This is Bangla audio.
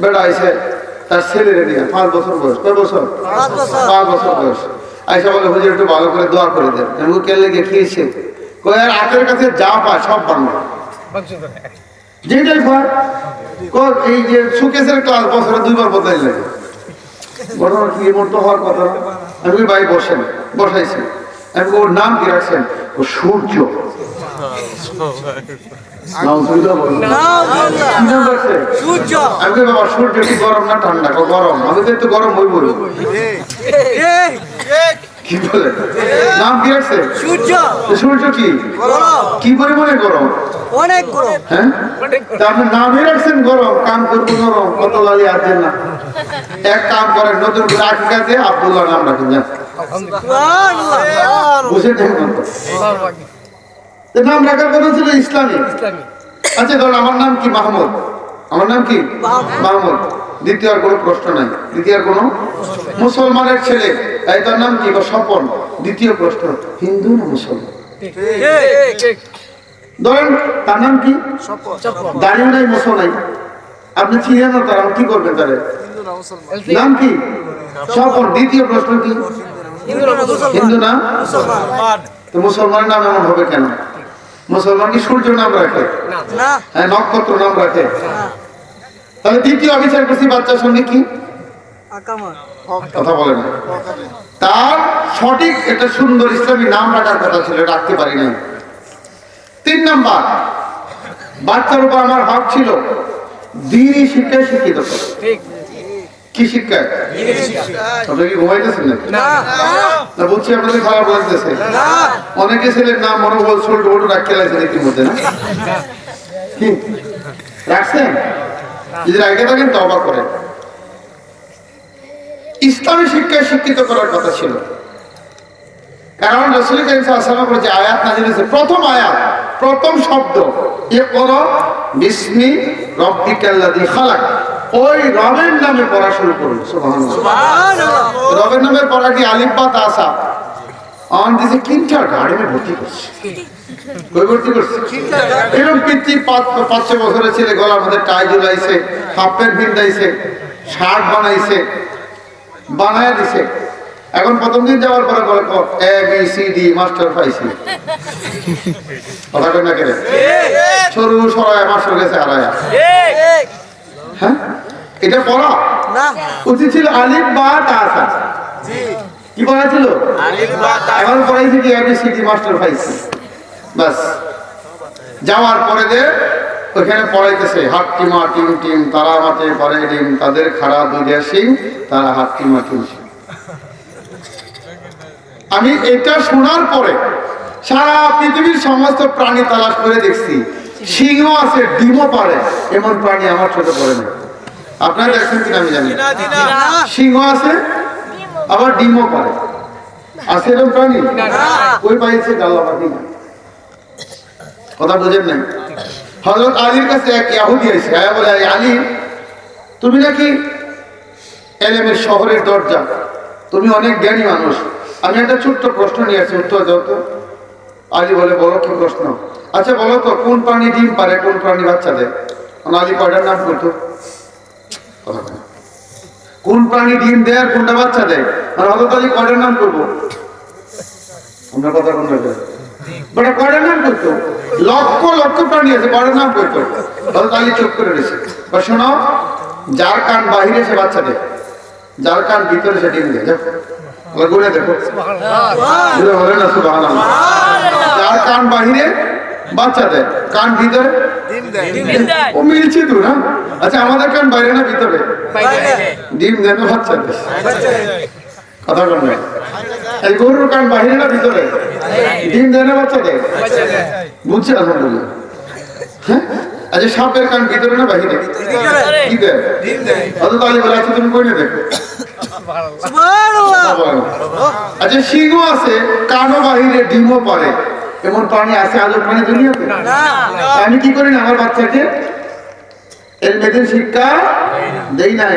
বেড়া আইসে তার ছেলেরে নিয়ে পাঁচ বছর বয়স কয় বছর? পাঁচ বছর। বয়স। আইসা বলে হুজুর একটু ভালো করে দোয়া করে দেন। আমি কে লেগে খেয়েছে? কয় আর হাতের কাছে যা পায় সব বাংলা। যেটাই পায় এই যে সুকেশের ক্লাস বছরে দুইবার বদলাই লাগে। ঘটনা কি এমন তো হওয়ার কথা। আমি ভাই বসেন বসাইছি আমি ওর নাম কি রাখছেন? ও সূর্য। নাম আমি বাবা সূর্য কি গরম না ঠান্ডা? গরম। আমি তো গরম হই বলি কি বলে? নাম কি সূর্য। সূর্য কি? গরম। কি পরিমাণে গরম? অনেক গরম। হ্যাঁ? আপনি নামই রাখছেন? গরম। কাম করব গরম। কত লালি আছেন না। এক কাম করেন নতুন করে আকিকা দিয়ে আব্দুল্লাহ নাম রাখেন। বুঝে দেখুন। তো নাম রাখার কথা ছিল ইসলামী। আচ্ছা ধর আমার নাম কি? মাহমুদ। আমার নাম কি? মাহমুদ। দ্বিতীয় আর কোনো প্রশ্ন নাই। দ্বিতীয় আর কোনো? মুসলমানের ছেলে। এই তার নাম কি? বা স্বপন। দ্বিতীয় প্রশ্ন হিন্দু না মুসলমান? ধরেন তার নাম কি? দাঁড়িয়ে নাই মুসল নাই। আপনি চিনেন না তারা কি করবেন তারে নাম কি? স্বপন। দ্বিতীয় প্রশ্ন কি? হিন্দু না মুসলমানের নাম এমন হবে কেন? মুসলমান কি সূর্য নাম রাখে? না। হ্যাঁ নক্ষত্র নাম রাখে? তাহলে দ্বিতীয় অবিচার করছি বাচ্চার সঙ্গে কি? কথা বলেন না। তার সঠিক একটা সুন্দর ইসলামী নাম রাখার কথা ছিল রাখতে পারি নাই। তিন নাম্বার বাচ্চার উপর আমার হক ছিল। দিনই শিক্ষায় শিক্ষিত করা। কি শিক্ষায় আপনারা কি ঘুমাইতেছেন না না। না বলছি আপনাদের খারাপ লাগতেছে অনেকে ছেলের নাম মনোবল ছোট ছোট রাখতে লাগছে ইতিমধ্যে না? কি? রাখছেন? যদি রাখে থাকেন তবা করেন। ইসলামী শিক্ষায় শিক্ষিত করার কথা ছিল। কারণ রসুল করিম যে আয়াত নাজিল হয়েছে। প্রথম আয়াত প্রথম শব্দ। এ পড়ো বিসমি খালাক। ওই রবের নামে পড়া শুরু করুন রবের নামের পড়া কি অন দিছে কিন্টার গার্ডেনে ভর্তি করছে। কই ভর্তি করছে? এরকম পিতৃ পাঁচ পাঁচ ছয় বছরের ছেলে গলার মধ্যে টাই ঝুলাইছে হাফ প্যান্ট ভিন্দাইছে শার্ট বানাইছে বানায় দিছে। এখন প্রথম দিন যাওয়ার পরে বলে A B C D master পাইছি। কথা কই না কেন সরু সরায় মাস্টার গেছে হ্যাঁ? এটা পড়া। না। উচিত ছিল আলিফ বা তাসা। কি পড়া ছিল? এখন পড়াইছে কি আমি সিটি মাস্টার পাইছি। বাস। যাওয়ার পরে যে ওখানে পড়াইতেছে হাত টিমা টিম তারা মাঠে পরে ডিম তাদের খাড়া দুইটা সিং তারা টিম সিং আমি এটা শোনার পরে সারা পৃথিবীর সমস্ত প্রাণী তালাশ করে দেখছি। সিংহ আছে ডিমও পারে। এমন প্রাণী আমার চোখে পড়ে না আপনারা দেখছেন কিনা আমি জানি সিংহ আছে আবার ডিমও পারে। আছে এরকম প্রাণী? ওই পাইছে গাল্লা পাখি। না কথা বুঝেন নাই? হজরত আলীর কাছে এক ইয়াহুদি আছে আয়া বলে আলী তুমি নাকি এলেমের শহরের দরজা? তুমি অনেক জ্ঞানী মানুষ। আমি একটা ছোট্ট প্রশ্ন নিয়ে আসছি উত্তর দাও তো। আলী বলে বলো কি প্রশ্ন। আচ্ছা বলো তো কোন প্রাণী ডিম পারে কোন প্রাণী বাচ্চা দেয়? আলী কয়টার নাম করতো। কোন প্রাণী ডিম দেয় আর কোনটা বাচ্চা দেয়? আর হজরত আলী কয়টার নাম করব। আমরা কথা কোন বড় কয়টার নাম করতো লক্ষ লক্ষ প্রাণী আছে কয়টার নাম করতো হজরত আলী চুপ করে রয়েছে বা শোনো যার কান বাহিরে সে বাচ্চা দেয়। যার কান ভিতরে সে ডিম দেয়। দেখো গুনে দেখো। না সুবহানাল্লাহ। যার কান বাহিরে বাচ্চা দেয় কান ভিতরে? ও মিলছে তো না? আচ্ছা আমাদের কান বাইরে না ভিতরে? ডিম দেন বাচ্চা দেয়। কথা বল না। এই গরুর কান বাহিরে না ভিতরে? ডিম দেয়। না বাচ্চা দেয়। বুঝছে আলহামদুলিল্লাহ। হ্যাঁ? আচ্ছা সাপের কান ভিতরে না বাহিরে? কি দেয়? অত তাহলে বলে আচ্ছা তুমি কই না দেখো আচ্ছা সিংহ আছে কানও বাহিরে ডিমও পারে। এমন প্রাণী আছে আজও প্রাণী দুনিয়াতে। আমি কি করি না আমার বাচ্চাকে? এর মেয়েদের শিক্ষা দেই নাই।